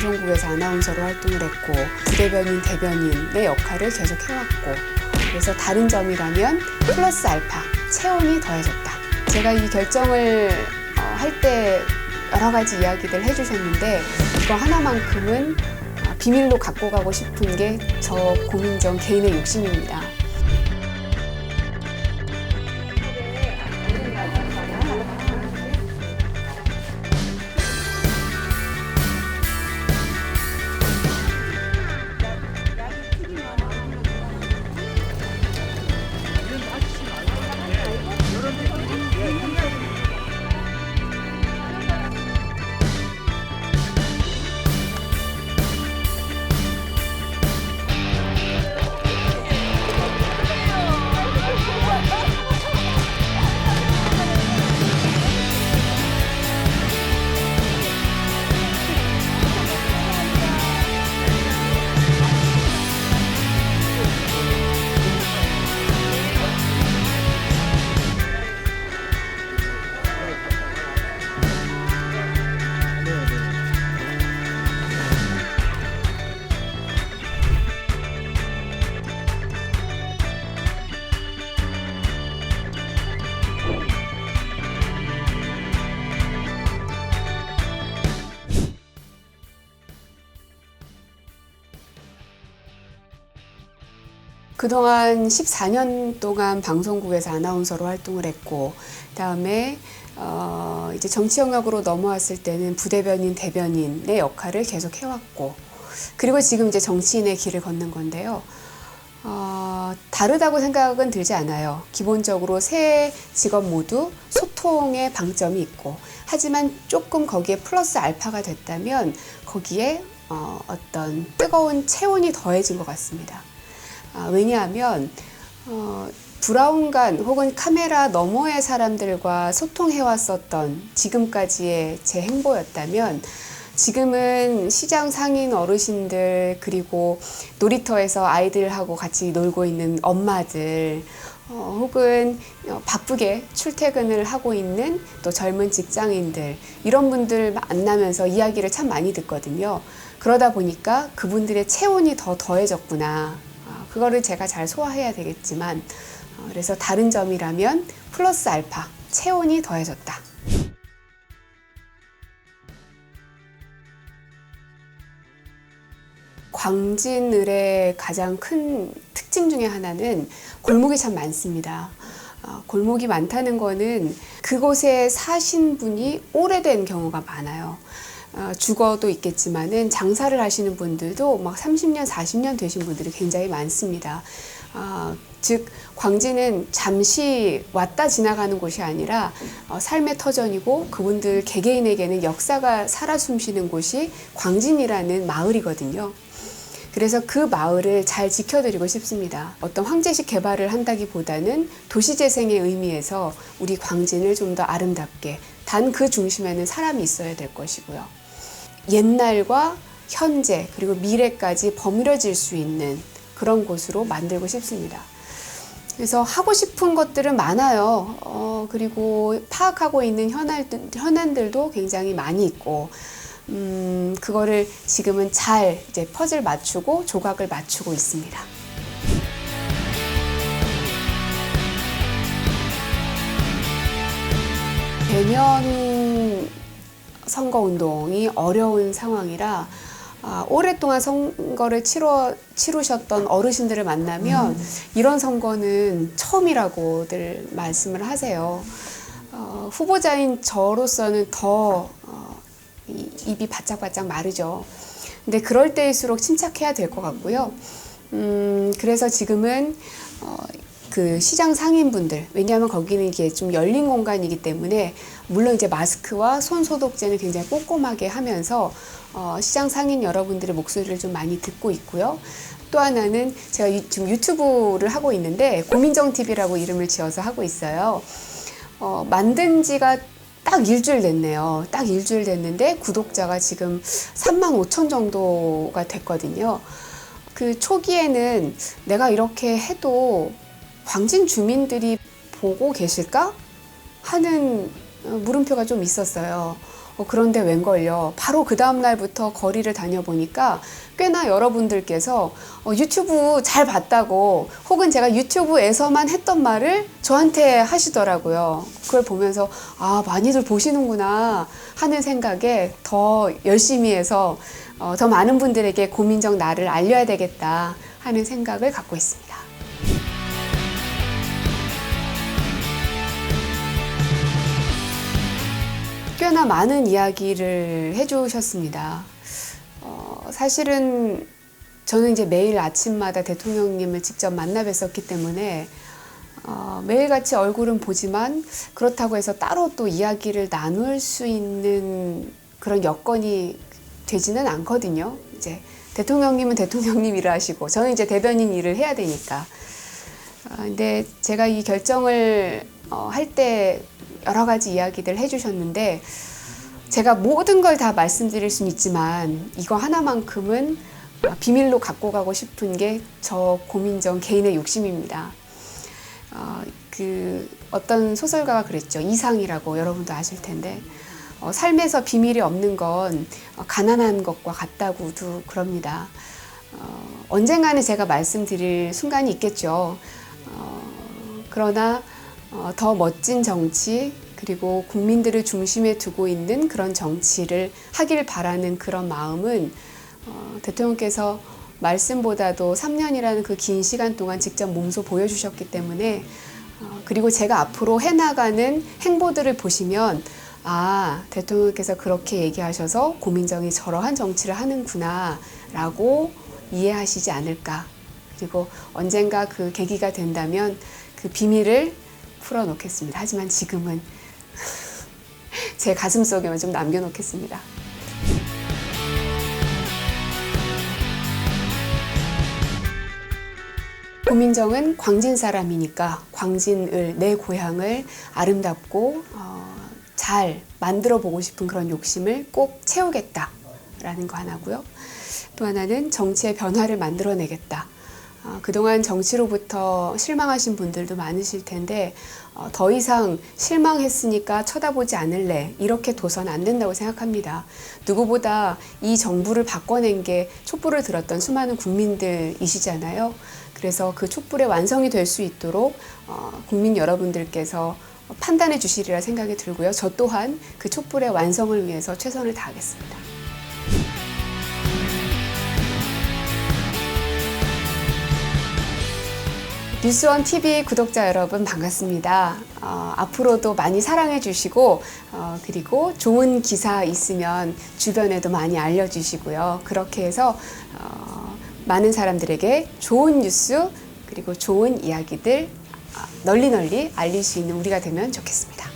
방송국에서 아나운서로 활동을 했고 부대변인, 대변인의 역할을 계속 해왔고 그래서 다른 점이라면 플러스 알파 체온이 더해졌다. 제가 이 결정을 어, 할때 여러 가지 이야기들 해주셨는데 이거 하나만큼은 어, 비밀로 갖고 가고 싶은 게 저 고민정 개인의 욕심입니다. 그동안 14년 동안 방송국에서 아나운서로 활동을 했고, 그다음에 어, 이제 정치 영역으로 넘어왔을 때는 부대변인, 대변인의 역할을 계속 해왔고, 그리고 지금 이제 정치인의 길을 걷는 건데요. 어, 다르다고 생각은 들지 않아요. 기본적으로 세 직업 모두 소통의 방점이 있고, 하지만 조금 거기에 플러스 알파가 됐다면 거기에 어, 어떤 뜨거운 체온이 더해진 것 같습니다. 아, 왜냐하면 어, 브라운관 혹은 카메라 너머의 사람들과 소통해왔었던 지금까지의 제 행보였다면 지금은 시장 상인 어르신들 그리고 놀이터에서 아이들하고 같이 놀고 있는 엄마들 어, 혹은 어, 바쁘게 출퇴근을 하고 있는 또 젊은 직장인들 이런 분들 만나면서 이야기를 참 많이 듣거든요. 그러다 보니까 그분들의 체온이 더 더해졌구나. 어, 그거를 제가 잘 소화해야 되겠지만 어, 그래서 다른 점이라면 플러스 알파 체온이 더해졌다. 광진을의 가장 큰 특징 중에 하나는 골목이 참 많습니다. 어, 골목이 많다는 거는 그곳에 사신 분이 오래된 경우가 많아요. 어, 주거도 있겠지만은 장사를 하시는 분들도 막 30년, 40년 되신 분들이 굉장히 많습니다. 어, 즉 광진은 잠시 왔다 지나가는 곳이 아니라 어, 삶의 터전이고 그분들 개개인에게는 역사가 살아 숨쉬는 곳이 광진이라는 마을이거든요. 그래서 그 마을을 잘 지켜드리고 싶습니다. 어떤 황제식 개발을 한다기보다는 도시재생의 의미에서 우리 광진을 좀 더 아름답게 단 그 중심에는 사람이 있어야 될 것이고요. 옛날과 현재 그리고 미래까지 버무려질 수 있는 그런 곳으로 만들고 싶습니다. 그래서 하고 싶은 것들은 많아요. 어, 그리고 파악하고 있는 현안, 현안들도 굉장히 많이 있고, 음, 그거를 지금은 잘 이제 퍼즐 맞추고 조각을 맞추고 있습니다. 대면 선거 운동이 어려운 상황이라 아, 오랫동안 선거를 치러, 치르셨던 어르신들을 만나면 음. 이런 선거는 처음이라고들 말씀을 하세요. 어, 후보자인 저로서는 더 어, 이, 입이 바짝바짝 마르죠. 근데 그럴 때일수록 침착해야 될 것 같고요. 음, 그래서 지금은 어, 그 시장 상인분들 왜냐하면 거기는 이게 좀 열린 공간이기 때문에 물론 이제 마스크와 손 소독제는 굉장히 꼼꼼하게 하면서 어, 시장 상인 여러분들의 목소리를 좀 많이 듣고 있고요. 또 하나는 제가 유, 지금 유튜브를 하고 있는데 고민정 TV라고 이름을 지어서 하고 있어요. 어, 만든 지가 딱 일주일 됐네요. 딱 일주일 됐는데 구독자가 지금 3만 5천 정도가 됐거든요. 그 초기에는 내가 이렇게 해도 광진 주민들이 보고 계실까? 하는 어, 물음표가 좀 있었어요. 어, 그런데 웬걸요. 바로 그 다음날부터 거리를 다녀보니까 꽤나 여러분들께서 어, 유튜브 잘 봤다고 혹은 제가 유튜브에서만 했던 말을 저한테 하시더라고요. 그걸 보면서 아, 많이들 보시는구나 하는 생각에 더 열심히 해서 어, 더 많은 분들에게 고민정 나를 알려야 되겠다 하는 생각을 갖고 있습니다. 꽤나 많은 이야기를 해주셨습니다. 어, 사실은 저는 이제 매일 아침마다 대통령님을 직접 만나 뵀었기 때문에 어, 매일같이 얼굴은 보지만 그렇다고 해서 따로 또 이야기를 나눌 수 있는 그런 여건이 되지는 않거든요. 이제 대통령님은 대통령님 일을 하시고 저는 이제 대변인 일을 해야 되니까. 아, 근데 제가 이 결정을 어, 할때 여러 가지 이야기들 해주셨는데 제가 모든 걸 다 말씀드릴 수는 있지만 이거 하나만큼은 어, 비밀로 갖고 가고 싶은 게 저 고민정 개인의 욕심입니다. 어, 그 어떤 소설가가 그랬죠. 이상이라고 여러분도 아실 텐데 어, 삶에서 비밀이 없는 건 어, 가난한 것과 같다고도 그럽니다. 어, 언젠가는 제가 말씀드릴 순간이 있겠죠. 어, 그러나 어, 더 멋진 정치 그리고 국민들을 중심에 두고 있는 그런 정치를 하길 바라는 그런 마음은 어, 대통령께서 말씀보다도 3년이라는 그 긴 시간 동안 직접 몸소 보여주셨기 때문에 어, 그리고 제가 앞으로 해나가는 행보들을 보시면 아 대통령께서 그렇게 얘기하셔서 고민정이 저러한 정치를 하는구나 라고 이해하시지 않을까. 그리고 언젠가 그 계기가 된다면 그 비밀을 풀어놓겠습니다. 하지만 지금은 제 가슴 속에만 좀 남겨놓겠습니다. 고민정은 광진 사람이니까 광진을 내 고향을 아름답고 어, 잘 만들어 보고 싶은 그런 욕심을 꼭 채우겠다라는 거 하나고요. 또 하나는 정치의 변화를 만들어내겠다. 어, 그동안 정치로부터 실망하신 분들도 많으실 텐데 어, 더 이상 실망했으니까 쳐다보지 않을래 이렇게 둬선 안 된다고 생각합니다. 누구보다 이 정부를 바꿔낸 게 촛불을 들었던 수많은 국민들이시잖아요. 그래서 그 촛불의 완성이 될 수 있도록 어, 국민 여러분들께서 판단해 주시리라 생각이 들고요. 저 또한 그 촛불의 완성을 위해서 최선을 다하겠습니다. 뉴스원 TV 구독자 여러분 반갑습니다. 어, 앞으로도 많이 사랑해 주시고 어, 그리고 좋은 기사 있으면 주변에도 많이 알려주시고요. 그렇게 해서 어, 많은 사람들에게 좋은 뉴스 그리고 좋은 이야기들 어, 널리 널리 알릴 수 있는 우리가 되면 좋겠습니다.